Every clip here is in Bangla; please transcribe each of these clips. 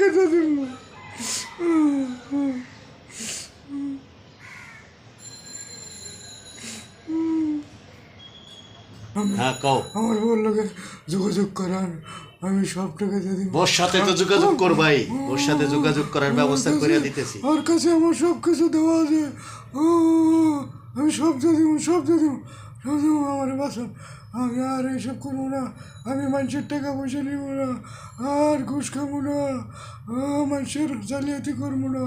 হ্যাঁ, টাকাটা দেব আমার বল লোকের যোগাযোগ করার আমি সব টাকা যদি ওর সাথে তো যোগাযোগ করবাই। ওর সাথে যোগাযোগ করার ব্যবস্থা করে দিতেছি। ওর কাছে আমার সব কিছু দেওয়া আছে। আমি সব দিয়ে দেবো সব দিয়ে দেবো দিব আমার বাসন আমি আর এইসব করব না। আমি মানুষের টাকা পয়সা নিব না। আর ঘুষ খাব না। মানুষের জালিয়াতি করব না।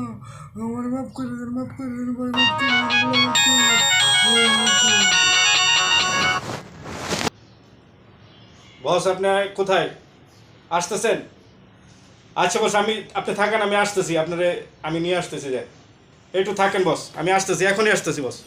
আমার মাফ করে দেন, মাফ করে দেন বস, আপনি কোথায়? আসতেছেন? আচ্ছা বস, আমি, আপনি থাকেন, আমি আসতেছি। আপনারে, আমি নিয়ে আসতেছি যে একটু থাকেন বস, আমি আসতেছি, এখনই আসতেছি boss.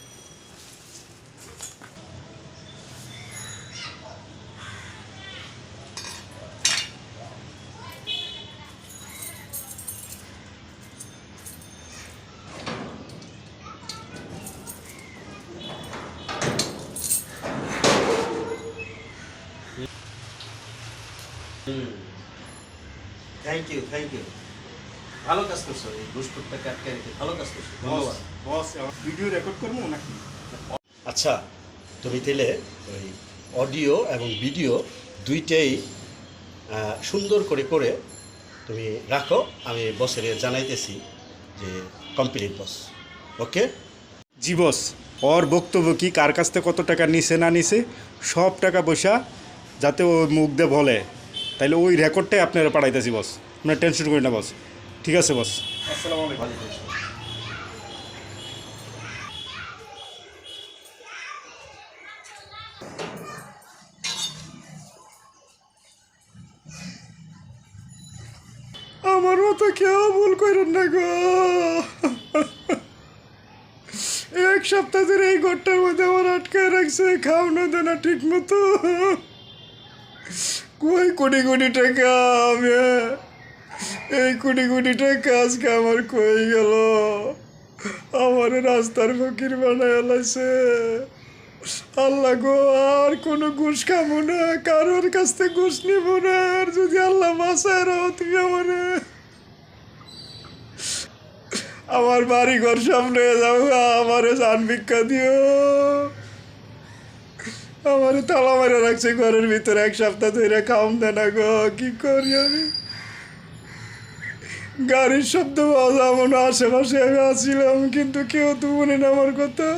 Thank you thank you ভালো কাজ করছ এই ঘুষখোরটা কাটকে রেখে ভালো কাজ করছ ধন্যবাদ। বস ভিডিও রেকর্ড করব নাকি? আচ্ছা তুমি তাহলে ওই অডিও এবং ভিডিও দুইটাই সুন্দর করে করে তুমি রাখো আমি বসের জানাইতেছি যে কমপ্লিট বস ওকে জি বস ওর বক্তব্য কি কার কাছ থেকে কত টাকা নিছে না নিছে সব টাকা পয়সা যাতে ও মুখ দিয়ে বলে। তাইলে ওই রেকর্ডটাই আপনারা পাঠাইতেছি, বস। আপনার টেনশন করি না, বস। ঠিক আছে, বস। আমার মতো কেউ ভুল করেন না গো। এক সপ্তাহ ধরে এই ঘরটার মধ্যে আমার আটকায় রাখছে, খাওয়ানো দেনা ঠিক মতো। কই কোটি কোটি টাকা আমি, এই কোটি কোটি টাকা আজকে আমার কই গেল? আমার রাস্তার ফকির বানায় লাইছে। আল্লাহ গো, আর কোনো ঘুষ খাব না, কারোর কাছ থেকে ঘুষ নিব না, আর যদি আল্লাহ বাসায় রাখো তুমি আমারে। আমার বাড়ি ঘর সামনে যাও, আমারে জান ভিক্ষা দিও। আমারে তালা মারা রাখছে ঘরের ভিতরে, এক সপ্তাহ ধরে খাওয়াম দেনা গো, কি করি আমি? গাড়ির শব্দ পাওয়া না আশেপাশে আমি আসছিলাম কিন্তু কেউ তো মনে না আমার কথা।